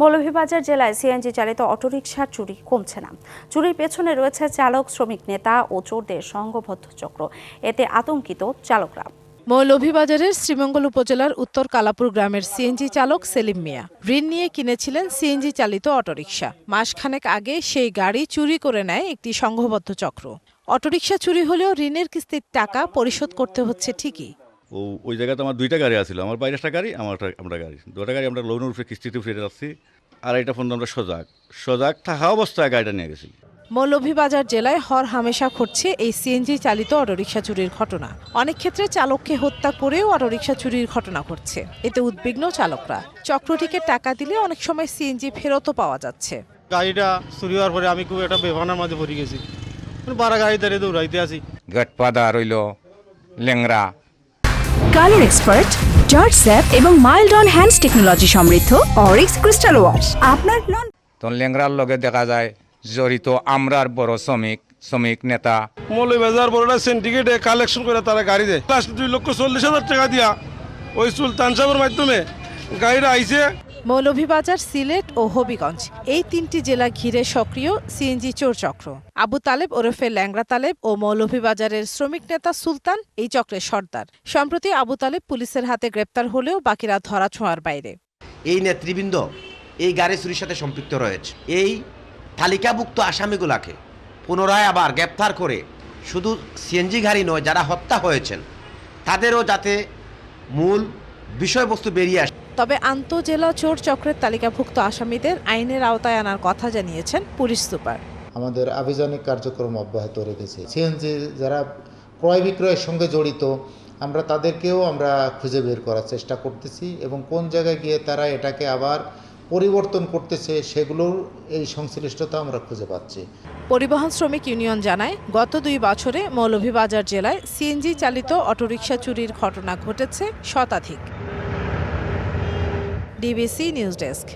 মৌলভীবাজার জেলায় সিএনজি চালিত অটোরিকশার চুরি কমছে না। চুরির পেছনে রয়েছে চালক, শ্রমিক, নেতা ও চোরদের সংঘবদ্ধ চক্র। এতে আতঙ্কিত চালকরা। মৌলভীবাজারের শ্রীমঙ্গল উপজেলার উত্তর কালাপুর গ্রামের সিএনজি চালক সেলিম মিয়া ঋণ নিয়ে কিনেছিলেন সিএনজি চালিত অটোরিকশা। মাসখানেক আগে সেই গাড়ি চুরি করে নেয় একটি সংঘবদ্ধ চক্র। অটোরিকশা চুরি হলেও ঋণের কিস্তির টাকা পরিশোধ করতে হচ্ছে ঠিকই। ও ওই জায়গাতে আমার দুইটা গাড়ি আছিল। আমার বাইরে একটা গাড়ি আমার একটা- আমরা গাড়ি। দুটা গাড়ি আমরা লোনের উপরে কিস্তিতে ফিরে যাচ্ছি আর এটা ফোন আমরা সজাগ। সজাগ থাকা অবস্থায় গাড়িটা নিয়ে গেছি। মৌলভীবাজার জেলায় হর হামেশা ঘটছে এই সিএনজি চালিত অটোরিকশা চুরির ঘটনা। অনেক ক্ষেত্রে চালককে হত্যা করেও অটোরিকশা চুরির ঘটনা ঘটছে। এতে উদ্বিগ্ন চালকরা। চক্রটিকে টাকা দিলে অনেক সময় সিএনজি ফেরতও পাওয়া যাচ্ছে। গাড়িটা চুরি হওয়ার পরে আমি খুব একটা বেভানার মাঝে পড়ে গেছি। বারা গাড়ি দাঁড়িয়ে দৌড়াইতে আছি গটপাদা রইল লেংরা কালার এক্সপার্ট জর্জ স্যাপ এবং মাইল্ড অন হ্যান্ডস টেকনোলজি সমৃদ্ধ অরিক্স ক্রিস্টাল ওয়াশ। আপনার লন তো লেংরার লগে দেখা যায় জড়িত আমরার বড় শ্রমিক শ্রমিক নেতা। মৌলবাজার বড়টা সিন্ডিকেটে কালেকশন করে তারা গাড়ি দেয়। লাস্ট দুই লক্ষ চল্লিশ হাজার টাকা দিয়া ওই সুলতান সাহেবের মাধ্যমে গাড়িটা আইছে। মৌলভীবাজার, সিলেট ও হবিগঞ্জ। এই তিনটি জেলা ঘিরে সক্রিয় সিএনজি চোর চক্র। আবু তালেব, ওরফে ল্যাংরা তালেব ও মৌলভীবাজারের শ্রমিক নেতা সুলতান এই চক্রের সর্দার। সম্প্রতি আবু তালেব পুলিশের হাতে গ্রেপ্তার হলেও বাকিরা ধরা ছোঁয়ার বাইরে। এই নেতৃবৃন্দ এই গাড়ি চুরির সাথে সম্পৃক্ত রয়েছে। এই তালিকাভুক্ত আসামিগুলাকে পুনরায় আবার গ্রেপ্তার করে শুধু সিএনজি গাড়ি নয়, যারা হত্যা হয়েছেন, তাদেরও যাতে মূল বিষয়বস্তু বেরিয়ে আসে তবে আন্তজেলা চোর চক্রের তালিকাভুক্ত আসামিদের আইনের আওতায় আনার কথা জানিয়েছেন পুলিশ সুপার। আমাদের আভিযানিক কার্যক্রম অব্যাহত রেখেছে। সিএনজি যারা ক্রয় বিক্রয়ের সঙ্গে জড়িত আমরা তাদেরকেও আমরা খুঁজে বের করার চেষ্টা করতেছি এবং কোন জায়গায় গিয়ে তারা এটাকে আবার পরিবর্তন করতেছে সেগুলোর এই সংশ্লিষ্টতা আমরা খুঁজে পাচ্ছি। পরিবহন শ্রমিক ইউনিয়ন জানায় গত দুই বছরে মৌলভীবাজার জেলায় সিএনজি চালিত অটোরিকশা চুরির ঘটনা ঘটেছে শতাধিক। DBC news desk